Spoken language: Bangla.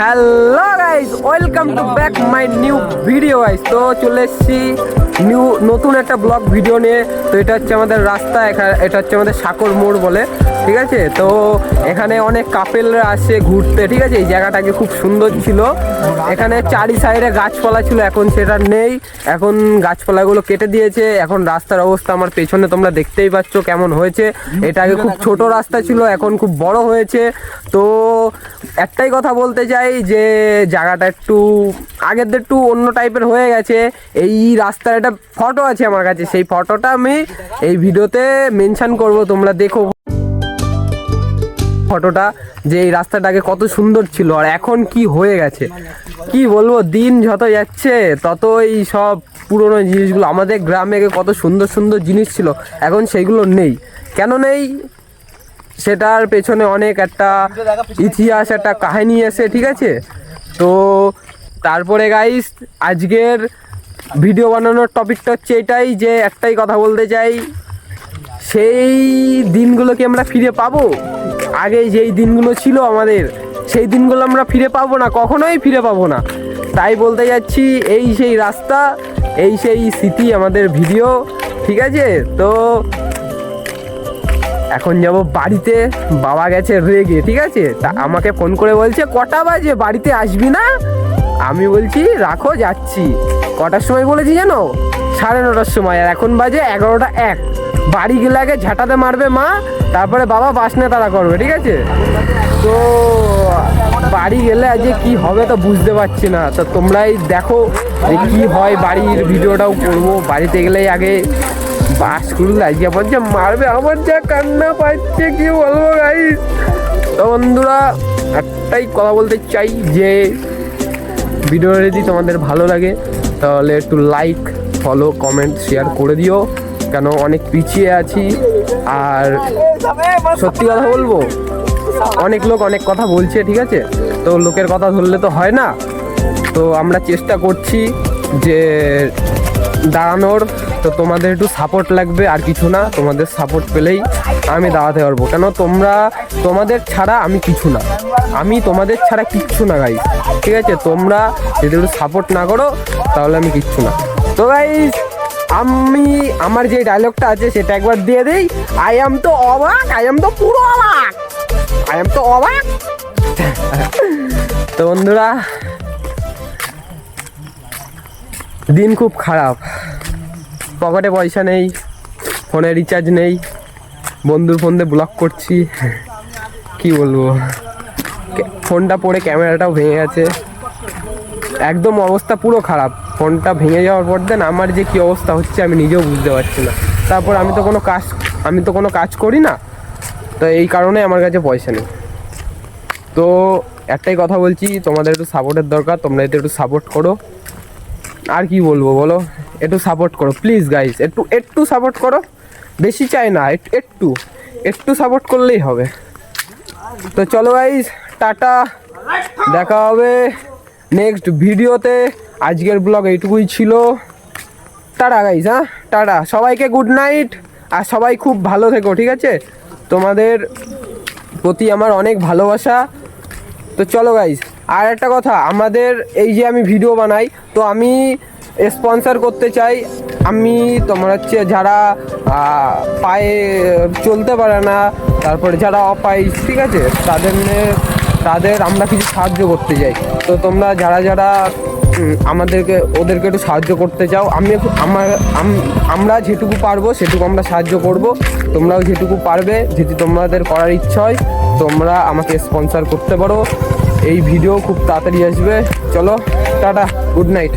Hello guys welcome to back my new video guys তো চলে এসেছি নিউ নতুন একটা ব্লগ ভিডিও নিয়ে, তো এটা হচ্ছে আমাদের রাস্তা এটা হচ্ছে আমাদের সাকর মোড় বলে, ঠিক আছে? তো এখানে অনেক কাপেলরা আসে ঘুরতে, ঠিক আছে? এই জায়গাটাকে খুব সুন্দর ছিল। এখানে চারি সাইডে গাছপালা ছিল, এখন সেটা নেই। এখন গাছপালাগুলো কেটে দিয়েছে, এখন রাস্তার অবস্থা আমার পেছনে তোমরা দেখতেই পাচ্ছ কেমন হয়েছে। এটা আগে খুব ছোট রাস্তা ছিল, এখন খুব বড় হয়েছে। তো একটাই কথা বলতে চাই যে, জায়গাটা একটু আগের একটু অন্য টাইপের হয়ে গেছে। এই রাস্তার একটা ফটো আছে আমার কাছে, সেই ফটোটা আমি এই ভিডিওতে মেনশন করব, তোমরা দেখো। ফটোটা যে এই রাস্তাটাকে কত সুন্দর ছিল আর এখন কি হয়ে গেছে। কি বলব, দিন যত যাচ্ছে, ততই সব পুরনো জিনিসগুলো, আমাদের গ্রামে কত সুন্দর সুন্দর জিনিস ছিল, এখন সেইগুলো নেই। কেন নেই? সেটার পেছনে অনেক একটা ইতিহাস, একটা কাহিনী আছে ঠিক আছে? তো তারপরে গাইস আজকের ভিডিও বানানোর টপিকটা হচ্ছে এটাই যে একটাই কথা বলতে চাই। সেই দিনগুলো কি আমরা ফিরে পাবো? আগে যেই দিনগুলো ছিল আমাদের, সেই দিনগুলো আমরা ফিরে পাবো না? কখনোই ফিরে পাবো না। তাই বলতে যাচ্ছি, এই সেই রাস্তা, এই সেই স্মৃতি, আমাদের ভিডিও, ঠিক আছে? তো এখন যাব বাড়িতে, বাবা গেছে রেগে, ঠিক আছে? তা আমাকে ফোন করে বলছে, কটা বাজে? বাড়িতে আসবি না? আমি বলছি, রাখো, যাচ্ছি। কটার সময় বলেছি জানো? সাড়ে নটার সময়, আর এখন বাজে এগারোটা এক। বাড়ি গেলে আগে ঝাঁটাতে মারবে মা, তারপরে বাবা বাসনে তারা করবে, ঠিক আছে? তো বাড়ি গেলে আজকে কি হবে তো বুঝতে পারছি না। তো তোমরাই দেখো যে কি হয় বাড়ির ভিডিওটাও করব। বাড়িতে গেলেই আগে বাস করলে আজকে আবার যে মারবে আমার যা কান্না পাচ্ছে, কি বলব গাইস তো বন্ধুরা, একটাই কথা বলতে চাই যে ভিডিও যদি তোমাদের ভালো লাগে, তাহলে একটু লাইক ফলো কমেন্ট শেয়ার করে দিও, কেন অনেক পিছিয়ে আছি। আর সত্যি কথা বলব, অনেক লোক অনেক কথা বলছে, ঠিক আছে? তো লোকের কথা ধরলে তো হয় না। তো আমরা চেষ্টা করছি যে দাঁড়ানোর, তো তোমাদের একটু সাপোর্ট লাগবে, আর কিছু না, তোমাদের সাপোর্ট পেলেই আমি দাঁড়াতে পারব। কেন, তোমরা, তোমাদের ছাড়া আমি কিছু না। আমি তোমাদের ছাড়া কিচ্ছু না গাই ঠিক আছে? তোমরা যদি একটু সাপোর্ট না করো, তাহলে আমি কিচ্ছু না। তো গাইস আমি, আমার যে ডায়লগটা আছে, সেটা একবার দিয়ে দিই। আই এম তো অবাক আই এম তো পুরো অবাক। আই এম তো অবাক। তো বন্ধুরা দিন খুব খারাপ। পকেটে পয়সা নেই, ফোনে রিচার্জ নেই বন্ধুর ফোন দিয়ে ব্লক করছি। কি বলব? ফোনটা পড়ে ক্যামেরাটাও ভেঙে গেছে। একদম অবস্থা পুরো খারাপ। ফোনটা ভেঙে যাওয়ার পর দেন আমার যে কি অবস্থা হচ্ছে আমি নিজেও বুঝতে পারছি না। তারপর আমি তো কোনো কাজ, আমি তো কোনো কাজ করি না। তো এই কারণে আমার কাছে পয়সা নেই। তো একটাই কথা বলছি, তোমাদের একটু সাপোর্টের দরকার, তোমরা এতে একটু সাপোর্ট করো। আর কি বলব বলো? একটু সাপোর্ট করো প্লিজ গাইস একটু একটু সাপোর্ট করো। বেশি চাই না, একটু একটু সাপোর্ট করলেই হবে। তো চলো গাইস টাটা, দেখা হবে নেক্সট ভিডিওতে। আজকের ব্লগ এইটুকুই ছিল। টাটা গাইস হ্যাঁ? টাটা, সবাইকে গুড নাইট আর সবাই খুব ভালো থেকো, ঠিক আছে? তোমাদের প্রতি আমার অনেক ভালোবাসা। তো চলো গাইজ আর একটা কথা, আমাদের এই যে আমি ভিডিও বানাই, তো আমি স্পন্সার করতে চাই, আমি তোমার হচ্ছে যারা পায়ে চলতে পারে না, তারপরে যারা অপায় ঠিক আছে? তাদের তাদের আমরা কিছু সাহায্য করতে চাই। তো তোমরা যারা যারা আমাদেরকে, ওদেরকে একটু সাহায্য করতে চাও আমি আমার আমরা যেটুকু পারব সেটুকু আমরা সাহায্য করব। তোমরাও যেটুকু পারবে, যদি তোমাদের করার ইচ্ছা হয়, তোমরা আমাকে স্পন্সার করতে পারো। এই ভিডিও খুব তাড়াতাড়ি আসবে। চলো, টাটা গুড নাইট